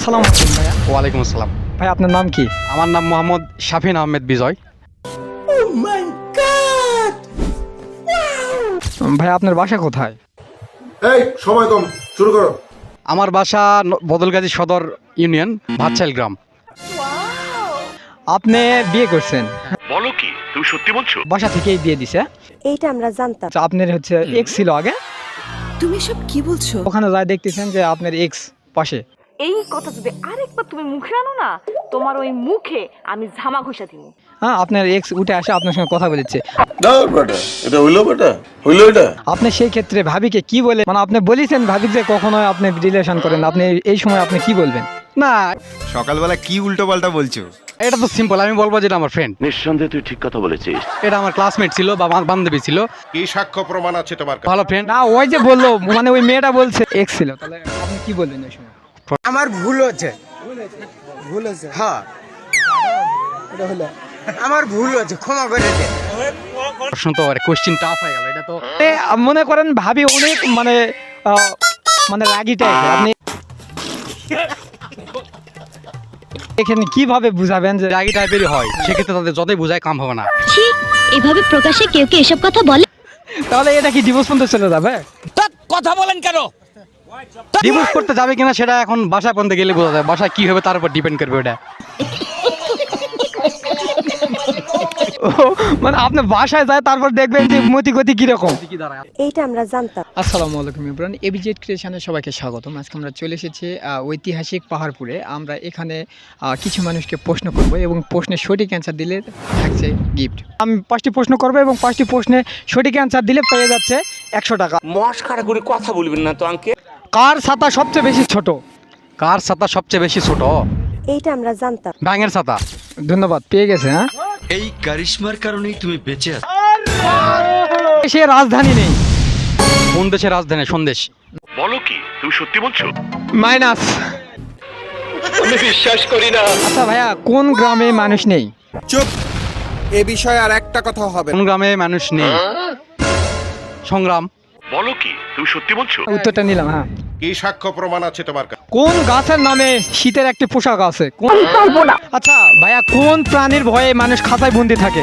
সালাম আলাইকুম ভাইয়া। ওয়ালাইকুম আসসালাম। ভাই আপনার নাম কি? আমার নাম মোহাম্মদ শাফিন আহমেদ বিজয়। ভাই আপনার বাসা কোথায়? এই সময় কম শুরু করো। আমার বাসা ন- বদলগাজী সদর ইউনিয়ন ভাতশাইল গ্রাম। আপনি বিয়ে করছেন? বলো কি তুমি সত্যি বলছো? বাসা থেকেই বিয়ে দিছে। এইটা আমরা জানতাম। আচ্ছা, আপনার হচ্ছে এক্স ছিল আগে? তুমি সব কি বলছো? ওখানে যাই দেখতেছেন যে আপনার এক্স পাশে। এই কথা যদি আরেকবার তুমি মুখে আনো না তোমার ওই মুখে আমি ঝামা ঘষা দিব। হ্যাঁ আপনার এক্স উঠে আসে আপনার সঙ্গে কথা বলেছে দাও বেটা এটা হইল বেটা হইল এটা? আপনি সেই ক্ষেত্রে ভাবিকে কি বলে মানে আপনি বলেছেন ভাবি যে কখনো আপনি রিলেশন করেন আপনি এই সময় আপনি কি বলবেন? না। সকালবেলা কি উল্টো পাল্টা বলছো? এটা তো সিম্পল আমি বলব যেটা আমার ফ্রেন্ড নিঃসন্দেহে তুই ঠিক কথা বলেছিস। এটা আমার ক্লাসমেট ছিল বা বান- বান্ধবী ছিল। কি সাক্ষ্য প্রমাণ আছে তোমার কাছে? ভালো ফ্রেন্ড না ওই যে বলল মানে ওই মেয়েটা বলছে এক্স ছিল। তাহলে আপনি কি বলবেন ওই সময়? আমার ভুল হচ্ছে ভুল হচ্ছে হ্যাঁ। আমার ভুল হচ্ছে ক্ষমা করে দে প্রশ্ন তো কোশ্চিন টাফ হয়ে গেল এটা তো মনে করেন ভাবি অনেক মানে মানে রাগি টাইপের আপনি এখানে কীভাবে বুঝাবেন যে রাগি টাইপেরই হয় সেক্ষেত্রে তাদের যতই বোঝায় কাম হবে না। এভাবে প্রকাশ্যে কেউ কি এসব কথা বলে? তাহলে এটা কি ডিভোর্স পর্যন্ত চলে যাবে? ডিভোর্স করতে যাবে কিনা সেটা এখন বাসায় পর্যন্ত গেলে বোঝা যায়। বাসায় কি হবে তার উপর ডিপেন্ড করবে ওটা। ও, মানে আপনি বাসায় যায় তারপর দেখবেন যে মতি গতি কীরকম। এইটা আমরা জানতাম। আসসালামু আলাইকুম ইমরান এবিজেড ক্রিয়েশনে সবাইকে স্বাগতম। আজকে আমরা চলে এসেছি আহ, ঐতিহাসিক পাহাড়পুরে। আমরা এখানে কিছু মানুষকে প্রশ্ন করব এবং প্রশ্নের সঠিক অ্যান্সার দিলে থাকছে গিফট আমি পাঁচটি প্রশ্ন করব এবং পাঁচটি প্রশ্নে সঠিক অ্যান্সার দিলে পেয়ে যাচ্ছে একশো টাকা। মস্কারা করে কথা বলবেন না তো আঙ্কে কার ছাতা সবচেয়ে বেশি ছোট? কার ছাতা সবচেয়ে বেশি ছোট? এইটা আমরা জানতাম। ব্যাঙের ছাতা। ধন্যবাদ পেয়ে গেছে হ্যাঁ? এই কারিশমার কারণেই তুমি বেঁচে আছো। সে রাজধানী নেই। কোন দেশের রাজধানী? সন্দেশ। বলো কি তুমি সত্যি বলছো? মাইনাস। আমি বিশ্বাস করি না। আচ্ছা ভাইয়া কোন গ্রামে মানুষ নেই? চুপ। এ বিষয়ে আর একটা কথা হবে কোন গ্রামে মানুষ নেই? সংগ্রাম। বলো কি তুমি সত্যি বলছো? উত্তরটা নিলাম হ্যাঁ। কি সাক্ষ্য প্রমাণ আছে তোমার কাছে? কোন গাছের নামে শীতের একটি পোশাক আছে? কোন আচ্ছা ভাইয়া কোন প্রাণীর ভয়ে মানুষ খাতায় বন্দি থাকে?